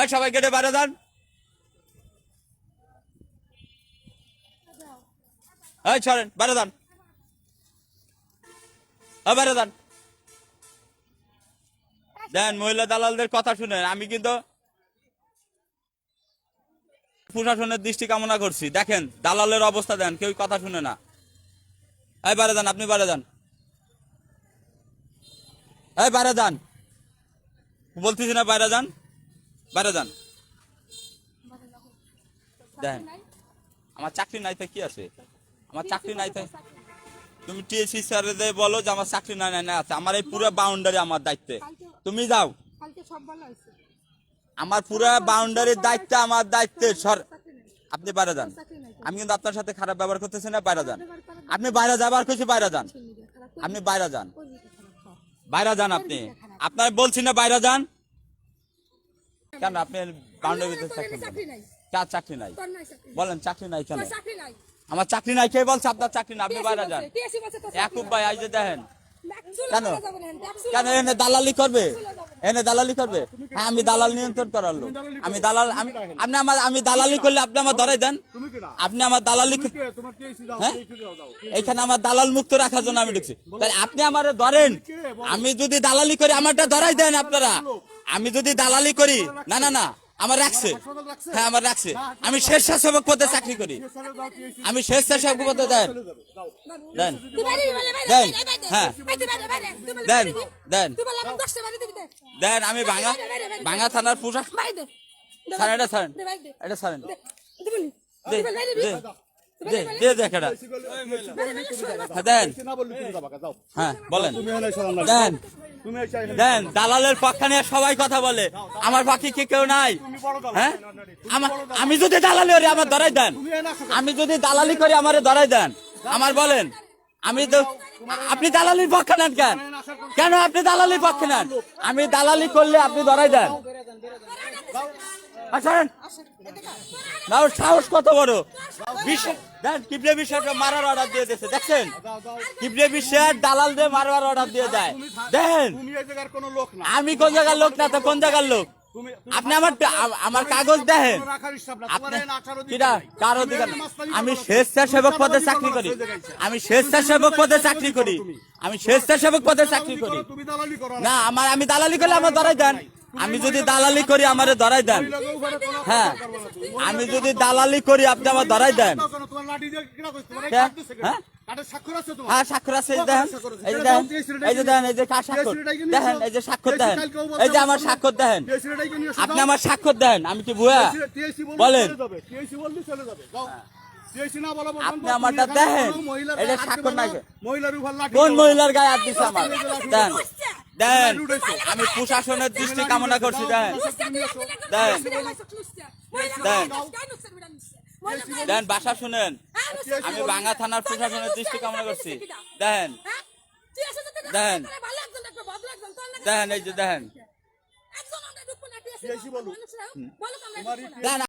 এই সবাই কেটে বাইরে যান ছড়েন বাইরে যান বাইরে যান দেন। মহিলা দালালদের কথা শুনেন। আমি কিন্তু প্রশাসনের দৃষ্টি কামনা করছি। দেখেন, দালালের অবস্থা দেন, কেউ কথা শুনে না। এই বাইরে যান আপনি বাইরে যান এই বাইরে যান বলতেছি না বাইরে যান বাইরে যান। দেখেন আমার চাকরি নাই তো কি আছে? আমার চাকরি নাই তো তুমি টিএসসি বলো যে আমার চাকরি নাই আছে। আমার এই পুরো বাউন্ডারি আমার দায়িত্বে। তুমি যাও। আমার পুরো বাউন্ডারির দায়িত্ব আমার দায়িত্বে। সর আপনি বাইরে যান। আমি কিন্তু আপনার সাথে খারাপ ব্যবহার করতেছি না বাইরে যান। আপনি বাইরে যাবার কিছু বাইরে যান। আপনি বাইরে যান। বাইরে যান আপনি। আপনার বলছি না বাইরে যান। কেন? আপনি বাউন্ডারিতে চাকরি চাকরি নাই। কার চাকরি নাই? তোর নাই চাকরি। বলেন চাকরি নাই কেন? আমার চাকরি নাই কে বলছে আপনার চাকরি না? আপনি বাইরে যান। ইয়াকুব ভাই এই দেখেন। কেন? কেন? এনে দালালি করবে? এনে দালালি করবে? হ্যাঁ আমি দালাল নিয়ন্ত্রণ করার লোক। আমি দালাল আমি আপনি আমার আমি দালালি করলে আপনি আমার ধরাই দেন। তুমি কি না আপনি আমার দালালি হ্যাঁ? এইখানে আমার দালাল মুক্ত রাখার জন্য আমি ঢুকছি। তাই আপনি আমার ধরেন। আমি যদি দালালি করি আমারটা ধরাই দেন আপনারা। আমি যদি দালালি করি না না না আমার রাখছে। হ্যাঁ আমার রাখছে। আমি স্বেচ্ছাসেবক পদে চাকরি করি। আমি স্বেচ্ছাসেবক পদে দেন। দেন। দেন। হ্যাঁ। দেন। দেন। দেন আমি ভাঙা ভাঙা থানার পোশাক ছাড়েন এটা ছাড়েন দে দে। এটা ছাড়েন দে হ্যাঁ, দেন হ্যাঁ বলেন দেন তুমি এসে এখানে দেন দালালের পক্ষে নিয়ে সবাই কথা বলে আমার পক্ষে কি কেউ নাই হ্যাঁ আমি যদি দালালি করি আমার ধরাই দেন আমি যদি দালালি করি আমার ধরাই দেন আমার বলেন আমি তো আপনি দালালির পক্ষে নেন কেন কেন আপনি দালালির পক্ষে নেন আমি দালালি করলে আপনি ধরাই দেন আসেন না সাহস কত বড়। দেন কিবলে বিশ্বাস মারার অর্ডার দিয়ে দিয়েছে, দেখছেন? কিবলে বিশ্বাস দালাল দিয়ে মারবার অর্ডার দিয়ে দেয়। দেন তুমি এই জায়গার কোনো লোক না আমি কোন জায়গার লোক না, তো কোন জায়গার লোক? আপনি আমার আমার কাগজ দেখেন। কিরা, কার অধিকার? আমি। স্বেচ্ছাসেবক পদে চাকরি করি। আমি স্বেচ্ছাসেবক পদে চাকরি করি। আমি স্বেচ্ছাসেবক পদে চাকরি করো। না, আমার আমি দালালি করলে আমার ধরাই দেন। আমি যদি দালালি করি আমারে ধরাই দেন। হ্যাঁ। আমি যদি দালালি করি আপনি আমার ধরাই দেন? হ্যাঁ? হ্যাঁ এই যে স্বাক্ষর? এই যে আমার স্বাক্ষর আপনি আমার স্বাক্ষর দেন আমি কি TSC বলেন। আপনি আমারটা দেখেন। এটা স্বাক্ষর না, কোন মহিলার গায়ে হাত দিছে আমার? দেন আমি প্রশাসনের দৃষ্টি কামনা করছি দেন দেন। দেন। দেন বাসা শুনেন আমি বাঙ্গা থানার প্রশাসনের দৃষ্টি কামনা করছি দেন দেন। দেন এই যে দেন। বলো দেন